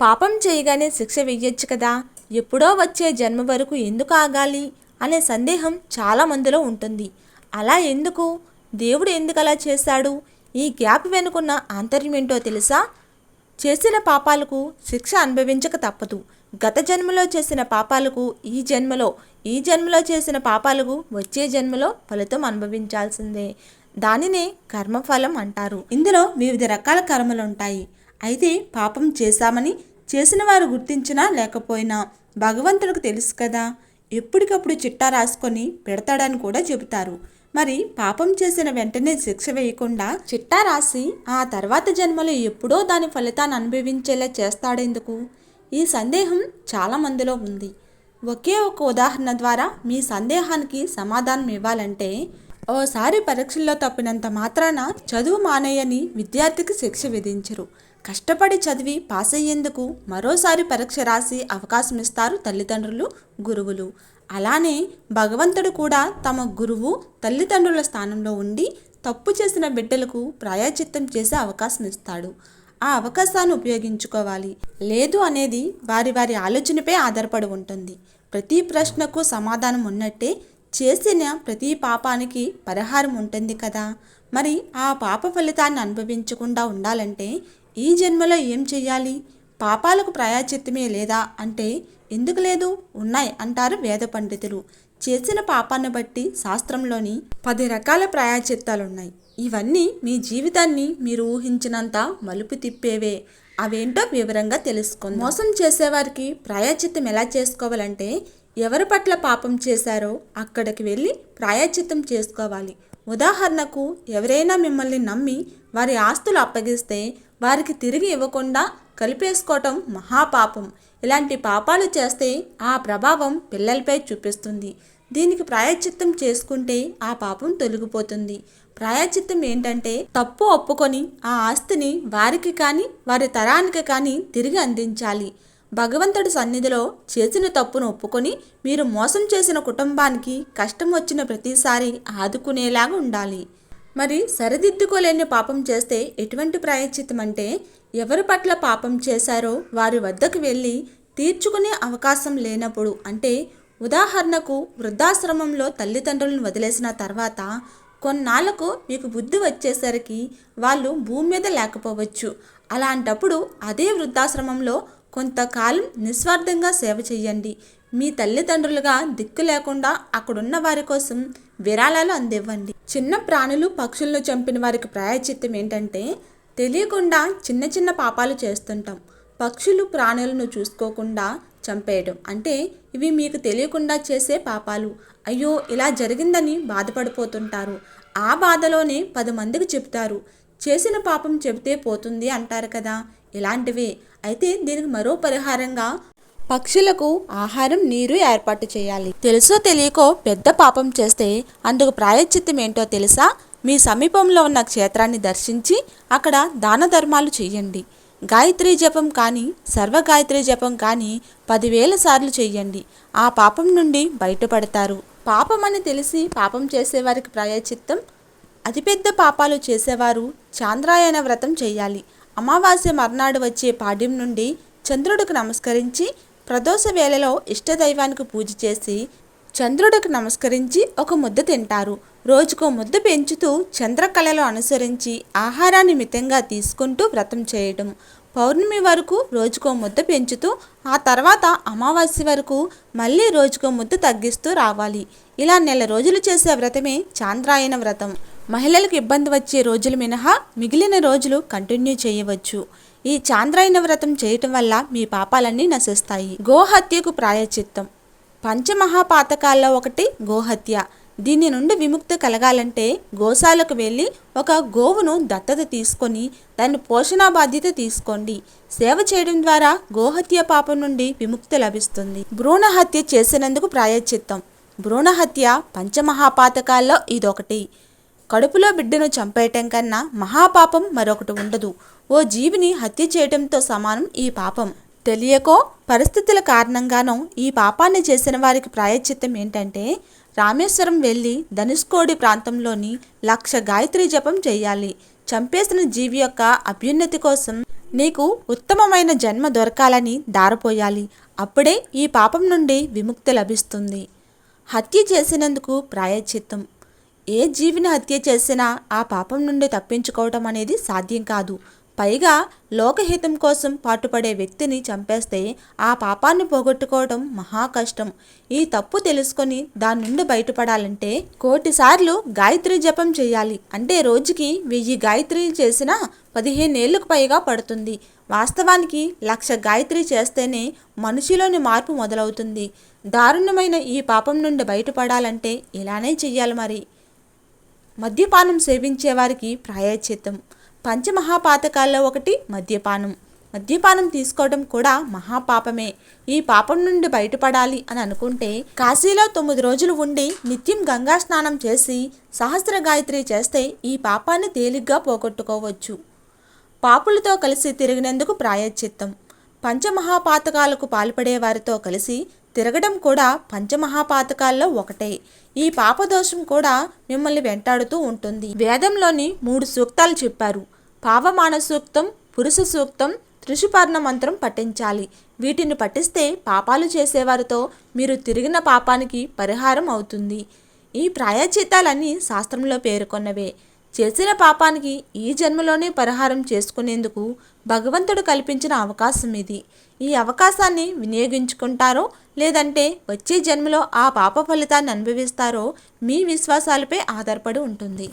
పాపం చేయగానే శిక్ష వెయ్యొచ్చు కదా. ఎప్పుడో వచ్చే జన్మ వరకు ఎందుకు ఆగాలి? అనే సందేహం చాలామందిలో ఉంటుంది. అలా ఎందుకు? దేవుడు ఎందుకు అలా చేశాడు? ఈ గ్యాప్ వెనుకున్న ఆంతర్యం ఏంటో తెలుసా? చేసిన పాపాలకు శిక్ష అనుభవించక తప్పదు. గత జన్మలో చేసిన పాపాలకు ఈ జన్మలో ఈ జన్మలో చేసిన పాపాలకు వచ్చే జన్మలో ఫలితం అనుభవించాల్సిందే. దానినే కర్మఫలం అంటారు. ఇందులో వివిధ రకాల కర్మలు ఉంటాయి. అయితే పాపం చేశామని చేసిన వారు గుర్తించినా లేకపోయినా భగవంతుడికి తెలుసు కదా. ఎప్పటికప్పుడు చిట్టా రాసుకొని పెడతాడని కూడా చెబుతారు. మరి పాపం చేసిన వెంటనే శిక్ష వేయకుండా చిట్టా రాసి ఆ తర్వాత జన్మలో ఎప్పుడో దాని ఫలితాన్ని అనుభవించేలా చేస్తాడెందుకు? ఈ సందేహం చాలా మందిలో ఉంది. ఒకే ఒక ఉదాహరణ ద్వారా మీ సందేహానికి సమాధానం ఇవ్వాలంటే ఓసారి పరీక్షల్లో తప్పినంత మాత్రాన చదువు మానేయని విద్యార్థికి శిక్ష విధించరు. కష్టపడి చదివి పాస్ అయ్యేందుకు మరోసారి పరీక్ష రాసి అవకాశం ఇస్తారు తల్లిదండ్రులు గురువులు. అలానే భగవంతుడు కూడా తమ గురువు తల్లిదండ్రుల స్థానంలో ఉండి తప్పు చేసిన బిడ్డలకు ప్రాయచిత్తం చేసే అవకాశం ఇస్తాడు ఆ అవకాశాన్ని ఉపయోగించుకోవాలి. లేదు అనేది వారి వారి ఆలోచనపై ఆధారపడి ఉంటుంది. ప్రతి ప్రశ్నకు సమాధానం ఉన్నట్టే చేసిన ప్రతి పాపానికి పరిహారం ఉంటుంది కదా. మరి ఆ పాప ఫలితాన్ని అనుభవించకుండా ఉండాలంటే ఈ జన్మలో ఏం చెయ్యాలి? పాపాలకు ప్రాయాచిత్తమే లేదా? అంటే ఎందుకు లేదు? ఉన్నాయి అంటారు వేద పండితులు. చేసిన పాపాన్ని బట్టి శాస్త్రంలోని పది రకాల ప్రాయాచిత్తాలున్నాయి ఇవన్నీ మీ జీవితాన్ని మీరు ఊహించినంత మలుపు తిప్పేవే. అవేంటో వివరంగా తెలుసుకుందాం. మోసం చేసేవారికి ప్రాయచిత్తం ఎలా చేసుకోవాలంటే ఎవరి పట్ల పాపం చేశారో అక్కడికి వెళ్ళి ప్రాయచిత్తం చేసుకోవాలి. ఉదాహరణకు ఎవరైనా మిమ్మల్ని నమ్మి వారి ఆస్తులు అప్పగిస్తే వారికి తిరిగి ఇవ్వకుండా కలిపేసుకోవటం మహాపాపం. ఇలాంటి పాపాలు చేస్తే ఆ ప్రభావం పిల్లలపై చూపిస్తుంది. దీనికి ప్రాయచిత్తం చేసుకుంటే ఆ పాపం తొలగిపోతుంది. ప్రాయచిత్తం ఏంటంటే తప్పు ఒప్పుకొని ఆ ఆస్తిని వారికి కానీ వారి తరానికి కానీ తిరిగి అందించాలి. భగవంతుడి సన్నిధిలో చేసిన తప్పును ఒప్పుకొని మీరు మోసం చేసిన కుటుంబానికి కష్టం వచ్చిన ప్రతిసారి ఆదుకునేలాగా ఉండాలి. మరి సరిదిద్దుకోలేని పాపం చేస్తే ఎటువంటి ప్రాయశ్చితం అంటే ఎవరి పట్ల పాపం చేశారో వారి వద్దకు వెళ్ళి తీర్చుకునే అవకాశం లేనప్పుడు అంటే ఉదాహరణకు వృద్ధాశ్రమంలో తల్లిదండ్రులను వదిలేసిన తర్వాత కొన్నాళ్ళకు మీకు బుద్ధి వచ్చేసరికి వాళ్ళు భూమి మీద లేకపోవచ్చు. అలాంటప్పుడు అదే వృద్ధాశ్రమంలో కొంతకాలం నిస్వార్థంగా సేవ చేయండి మీ తల్లిదండ్రులుగా దిక్కు లేకుండా అక్కడున్న వారి కోసం విరాళాలు అందివ్వండి. చిన్న ప్రాణులు పక్షులను చంపిన వారికి ప్రాయచిత్తం ఏంటంటే తెలియకుండా చిన్న చిన్న పాపాలు చేస్తుంటాం. పక్షులు ప్రాణులను చూసుకోకుండా చంపేయడం అంటే ఇవి మీకు తెలియకుండా చేసే పాపాలు. అయ్యో ఇలా జరిగిందని బాధపడిపోతుంటారు. ఆ బాధలోనే పది మందికి చెప్తారు చేసిన పాపం చెబితే పోతుంది అంటారు కదా. ఇలాంటివే. అయితే దీనికి మరో పరిహారంగా పక్షులకు ఆహారం నీరు ఏర్పాటు చేయాలి. తెలుసో తెలియకో పెద్ద పాపం చేస్తే అందుకు ప్రాయశ్చిత్తం ఏంటో తెలుసా? మీ సమీపంలో ఉన్న క్షేత్రాన్ని దర్శించి అక్కడ దాన ధర్మాలు చేయండి. గాయత్రి జపం కానీ సర్వ గాయత్రి జపం కానీ పదివేల సార్లు చెయ్యండి ఆ పాపం నుండి బయటపడతారు. పాపం అని తెలిసి పాపం చేసేవారికి ప్రాయచిత్తం అతిపెద్ద పాపాలు చేసేవారు చాంద్రాయణ వ్రతం చేయాలి. అమావాస్య మర్నాడు వచ్చే పాడ్యం నుండి చంద్రుడికి నమస్కరించి ప్రదోష వేళలో ఇష్టదైవానికి పూజ చేసి చంద్రుడికి నమస్కరించి ఒక ముద్ద తింటారు. రోజుకో ముద్ద పెంచుతూ చంద్రకళలు అనుసరించి ఆహారాన్ని మితంగా తీసుకుంటూ వ్రతం చేయడం పౌర్ణమి వరకు రోజుకో ముద్ద పెంచుతూ ఆ తర్వాత అమావాస్య వరకు మళ్ళీ రోజుకో ముద్ద తగ్గిస్తూ రావాలి. ఇలా నెల రోజులు చేసే వ్రతమే చాంద్రాయణ వ్రతం. మహిళలకు ఇబ్బంది వచ్చే రోజులు మినహా మిగిలిన రోజులు కంటిన్యూ చేయవచ్చు. ఈ చాంద్రాయణ వ్రతం చేయటం వల్ల మీ పాపాలన్నీ నశిస్తాయి. గోహత్యకు ప్రాయచిత్తం పంచమహాపాతకాల్లో ఒకటి గోహత్య. దీని నుండి విముక్తి కలగాలంటే గోశాలకు వెళ్ళి ఒక గోవును దత్తత తీసుకొని దాని పోషణ బాధ్యత తీసుకోండి. సేవ చేయడం ద్వారా గోహత్య పాపం నుండి విముక్తి లభిస్తుంది. భ్రూణహత్య చేసినందుకు ప్రాయచిత్తం భ్రూణహత్య పంచమహాపాతకాల్లో ఇదొకటి. కడుపులో బిడ్డను చంపేయటం కన్నా మహాపాపం మరొకటి ఉండదు. ఓ జీవిని హత్య చేయటంతో సమానం ఈ పాపం. తెలియకో పరిస్థితుల కారణంగానో ఈ పాపాన్ని చేసిన వారికి ప్రాయచిత్తం ఏంటంటే రామేశ్వరం వెళ్ళి ధనుష్కోడి ప్రాంతంలోని లక్ష గాయత్రి జపం చేయాలి. చంపేసిన జీవి యొక్క అభ్యున్నతి కోసం నీకు ఉత్తమమైన జన్మ దొరకాలని దారపోయాలి. అప్పుడే ఈ పాపం నుండి విముక్తి లభిస్తుంది. హత్య చేసినందుకు ప్రాయశ్చిత్తం. ఏ జీవిని హత్య చేసినా ఆ పాపం నుండి తప్పించుకోవటం అనేది సాధ్యం కాదు. పైగా లోకహితం కోసం పాటుపడే వ్యక్తిని చంపేస్తే ఆ పాపాన్ని పోగొట్టుకోవడం మహా కష్టం. ఈ తప్పు తెలుసుకొని దాని నుండి బయటపడాలంటే కోటిసార్లు గాయత్రి జపం చేయాలి. అంటే రోజుకి వెయ్యి గాయత్రీలు చేసినా పదిహేనేళ్ళకు పైగా పడుతుంది. వాస్తవానికి లక్ష గాయత్రి చేస్తేనే మనిషిలోని మార్పు మొదలవుతుంది. దారుణమైన ఈ పాపం నుండి బయటపడాలంటే ఇలానే చెయ్యాలి మరి. మద్యపానం సేవించేవారికి ప్రాయశ్చిత్తం. పంచమహాపాతకాల్లో ఒకటి మద్యపానం. మద్యపానం తీసుకోవడం కూడా మహాపాపమే. ఈ పాపం నుండి బయటపడాలి అని అనుకుంటే కాశీలో తొమ్మిది రోజులు ఉండి నిత్యం గంగా స్నానం చేసి సహస్ర గాయత్రి చేస్తే ఈ పాపాన్ని తేలిగ్గా పోగొట్టుకోవచ్చు. పాపులతో కలిసి తిరిగినందుకు ప్రాయశ్చిత్తం. పంచమహాపాతకాలకు పాల్పడే వారితో కలిసి తిరగడం కూడా పంచమహాపాతకాల్లో ఒకటే. ఈ పాపదోషం కూడా మిమ్మల్ని వెంటాడుతూ ఉంటుంది. వేదంలోని మూడు సూక్తాలు చెప్పారు. పావమాన సూక్తం పురుష సూక్తం త్రిశుపర్ణ మంత్రం పఠించాలి. వీటిని పఠిస్తే పాపాలు చేసేవారితో మీరు తిరిగిన పాపానికి పరిహారం అవుతుంది. ఈ ప్రాయచిత్తాలన్నీ శాస్త్రంలో పేర్కొన్నవే. చేసిన పాపానికి ఈ జన్మలోనే పరిహారం చేసుకునేందుకు భగవంతుడు కల్పించిన అవకాశం ఇది. ఈ అవకాశాన్ని వినియోగించుకుంటారో లేదంటే వచ్చే జన్మలో ఆ పాప ఫలితాన్ని అనుభవిస్తారో మీ విశ్వాసాలపై ఆధారపడి ఉంటుంది.